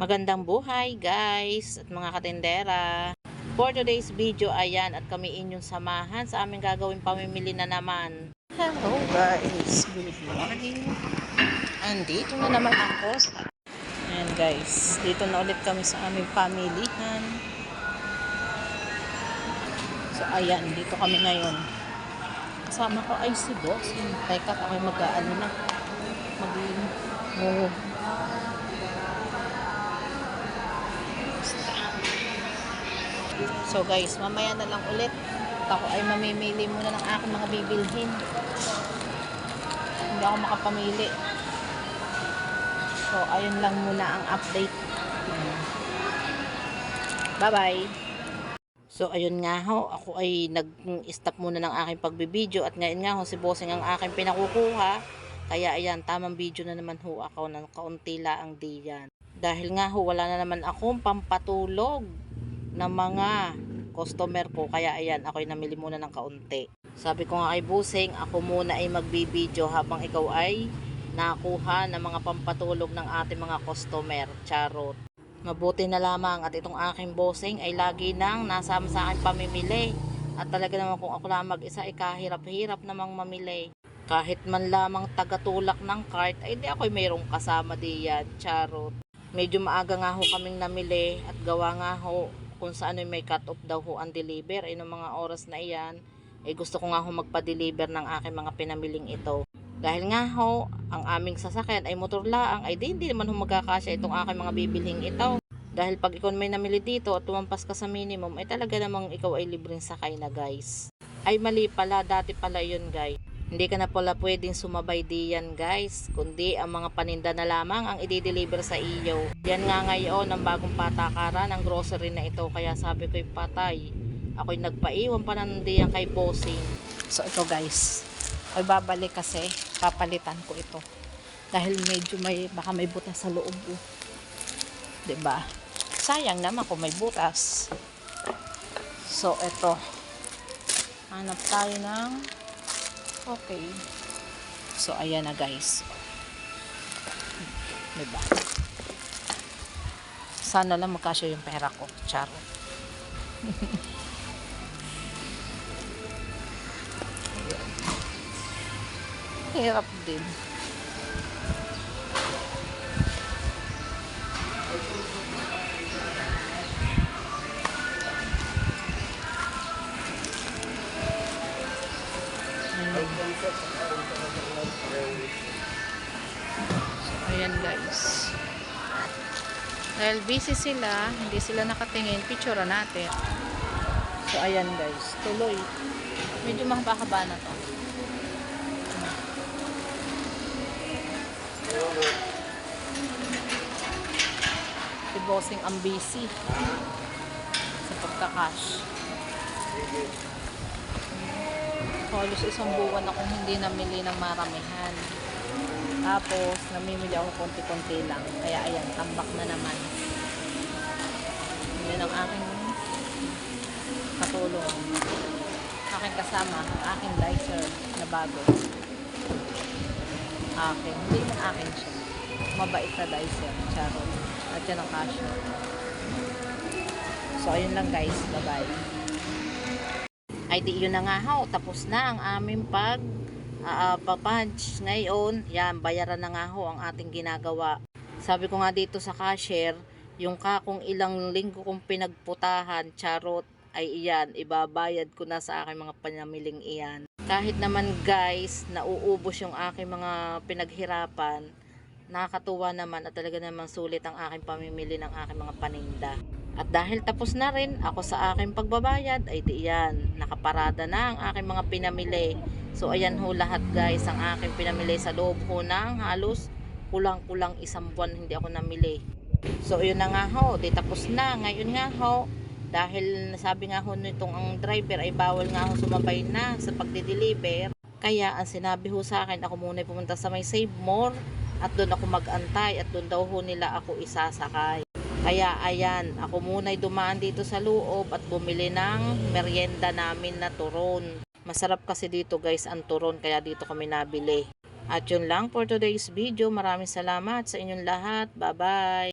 Magandang buhay guys at mga katendera. For today's video, ayan at kami inyong samahan sa aming gagawin pamimili na naman. Hello guys, good morning. Andito na naman ako sa... Ayan guys, dito na ulit kami sa aming pamilihan. So ayan, dito kami ngayon. Kasama ko ay si Boss. Teka, kami mag-ano na. Mag... So guys, mamaya na lang ulit. Ako ay mamimili muna ng aking mga bibilhin. Hindi ako makapamili. So, ayun lang muna ang update. Bye-bye! So, ayun nga ho. Ako ay nag-stop muna ng aking pagbibideo. At ngayon nga ho, si Bossing ang aking pinakukuha. Kaya ayan, tamang video na naman ho ako ng kaunti laang diyan. Dahil nga ho, wala na naman akong pampatulog ng mga customer ko. Kaya ayan, ako'y namili muna ng kaunti. Sabi ko nga kay Busing, ako muna ay magbibideo habang ikaw ay nakuha ng mga pampatulog ng ating mga customer. Charot. Mabuti na lamang at itong aking bossing ay lagi nang nasama sa akin pamimili. At talaga naman kung ako lang mag-isa ay kahirap-hirap namang mamili. Kahit man lamang tagatulak ng cart, ay di ako'y mayroong kasama diyan. Charot. Medyo maaga nga ho kaming namili at gawa nga ho kung saan ay may cut off daw ho ang deliver. Ay ng mga oras na iyan ay gusto ko nga ho magpa-deliver ng aking mga pinamiling ito. Dahil nga ho ang aming sasakyan ay motor laang ay di, hindi naman ho magkakasya itong aking mga bibilhing ito. Dahil pag ikaw may namili dito at tumampas ka sa minimum ay talaga namang ikaw ay libreng sakay na guys. Ay mali pala. Dati pala yun guys hindi ka na pala pwedeng sumabay diyan guys, kundi ang mga paninda na lamang ang i-deliver sa iyo. Yan nga ngayon ang bagong patakaran ng grocery na ito kaya sabi ko'y patay. Ako'y nagpaiwan pa ng diyan kay bossing. So ito guys, ay babalik kasi papalitan ko ito. Dahil medyo may baka may butas sa loob. Oh. 'Di ba? Sayang naman kung may butas. So ito. Hanap tayo ng Okay. So, ayan na guys. Diba? Sana lang magkasya yung pera ko. Charo. Hirap din. Ayan guys. Dahil busy sila, hindi sila nakatingin, picture natin. So ayan guys, tuloy. Medyo mahaba na to. Si bossing ang busy sa pagkakash. Halos isang buwan akong hindi namili ng maramihan. Tapos, namimili ako konti-konti lang. Kaya ayan, tambak na naman. Yan ang aking katulong. Aking kasama, ang aking dicer na bago. Akin. Hindi naman akin siya. Mabait na dicer. Charo. At yan ang cashew. So, ayun lang guys. Bye-bye. Ay di yun na nga ho. Tapos na ang aming pag uh, papunch ngayon, yan, bayaran na nga ho ang ating ginagawa. Sabi ko nga dito sa cashier, yung ka kung ilang linggo kong pinagputahan, charot, ay iyan, ibabayad ko na sa aking mga panamiling iyan. Kahit naman guys, nauubos yung aking mga pinaghirapan, nakakatuwa naman at talaga naman sulit ang aking pamimili ng aking mga paninda. At dahil tapos na rin ako sa aking pagbabayad, ay di yan, nakaparada na ang aking mga pinamili. So ayan ho lahat guys, ang aking pinamili sa loob ho ng halos kulang-kulang isang buwan hindi ako namili. So yun na nga ho, di tapos na. Ngayon nga ho, dahil sabi nga ho nitong ang driver ay bawal nga ho sumabay na sa pagde-deliver. Kaya ang sinabi ho sa akin, ako muna pumunta sa may Save More at doon ako mag-antay at doon daw ho nila ako isasakay. Kaya ayan, ako muna'y dumaan dito sa loob at bumili ng merienda namin na turon. Masarap kasi dito guys ang turon kaya dito kami nabili. At yun lang for today's video. Maraming salamat sa inyong lahat. Bye bye!